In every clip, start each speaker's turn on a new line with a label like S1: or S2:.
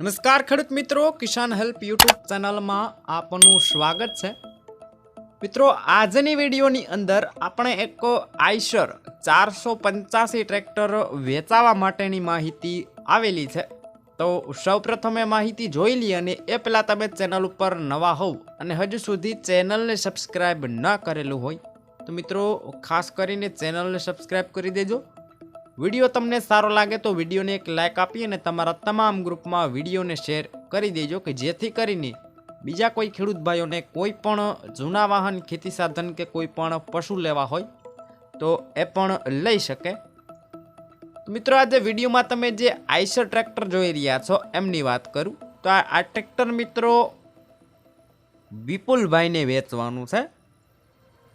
S1: નમસ્કાર ખેડૂત મિત્રો, કિસાન હેલ્પ યુટ્યુબ ચેનલમાં આપનું સ્વાગત છે. મિત્રો, આજની વિડીયોની અંદર આપણે એક આઈશર ચારસો પંચ્યાસી ટ્રેક્ટર વેચાવા માટેની માહિતી આવેલી છે. તો સૌપ્રથમ એ માહિતી જોઈ લઈએ અને એ પહેલાં તમે ચેનલ ઉપર નવા હોવ અને હજુ સુધી ચેનલને સબસ્ક્રાઈબ ન કરેલું હોય, તો મિત્રો, ખાસ કરીને ચેનલને સબસ્ક્રાઈબ કરી દેજો. વીડિયો તમને સારો લાગે તો વિડીયોને એક લાઇક આપી અને તમારા તમામ ગ્રુપમાં વિડીયોને શેર કરી દેજો કે જેથી કરીને બીજા કોઈ ખેડૂત ભાઈઓને કોઈ પણ જૂના વાહન, ખેતી સાધન કે કોઈ પણ પશુ લેવા હોય તો એ પણ લઈ શકે. મિત્રો, આજે વિડીયોમાં તમે જે આઈસર ટ્રેક્ટર જોઈ રહ્યા છો એમની વાત કરું. તો આ ટ્રેક્ટર મિત્રો વિપુલભાઈને વેચવાનું છે.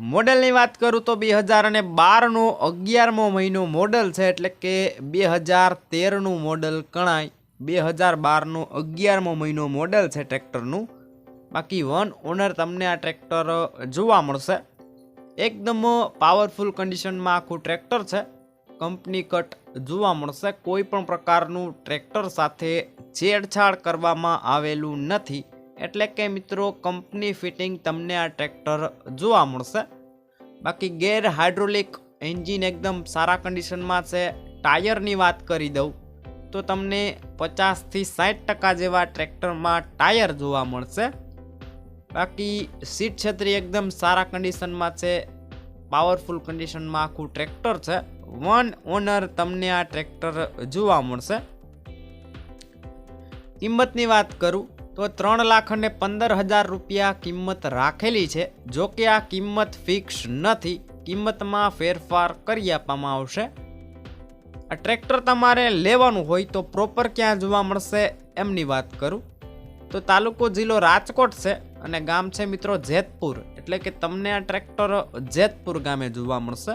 S1: મોડેલની વાત કરું તો બે હજાર અને બારનો અગિયારમો મહિનો મોડલ છે, એટલે કે બે હજાર તેરનું મોડલ ગણાય બે હજાર બારનો અગિયારમો મહિનો મોડલ છે ટ્રેક્ટરનું. બાકી વન ઓનર તમને આ ટ્રેક્ટર જોવા મળશે. એકદમ પાવરફુલ કન્ડિશનમાં આખું ટ્રેક્ટર છે. કંપની કટ જોવા મળશે. કોઈ પણ પ્રકારનું ટ્રેક્ટર સાથે છેડછાડ કરવામાં આવેલું નથી. એટલે કે મિત્રો, કંપની ફિટિંગ તમને આ ટ્રેક્ટર જોવા મળશે. બાકી ગેર હાઇડ્રોલિક એન્જિન એકદમ સારા કન્ડિશનમાં છે. ટાયરની વાત કરી દઉં, તો તમને પચાસથી સાઠ ટકા જેવા ટ્રેક્ટરમાં ટાયર જોવા મળશે. બાકી સીટ છત્રી એકદમ સારા કન્ડિશનમાં છે. પાવરફુલ કન્ડિશનમાં આખું ટ્રેક્ટર છે. વન ઓનર તમને આ ટ્રેક્ટર જોવા મળશે. કિંમતની વાત કરું તો ત્રણ લાખ અને પંદર હજાર રૂપિયા કિંમત રાખેલી છે. જો કે આ કિંમત ફિક્સ નથી, કિંમતમાં ફેરફાર કરી આપવામાં આવશે. આ ટ્રેક્ટર તમારે લેવાનું હોય તો પ્રોપર ક્યાં જોવા મળશે એમની વાત કરું. તો તાલુકો જિલ્લો રાજકોટ છે અને ગામ છે મિત્રો જેતપુર. એટલે કે તમને આ ટ્રેક્ટર જેતપુર ગામે જોવા મળશે.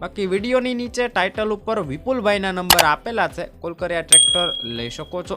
S1: બાકી વિડીયોની નીચે ટાઇટલ ઉપર વિપુલભાઈના નંબર આપેલા છે. કોલ કરી આ ટ્રેક્ટર લઈ શકો છો.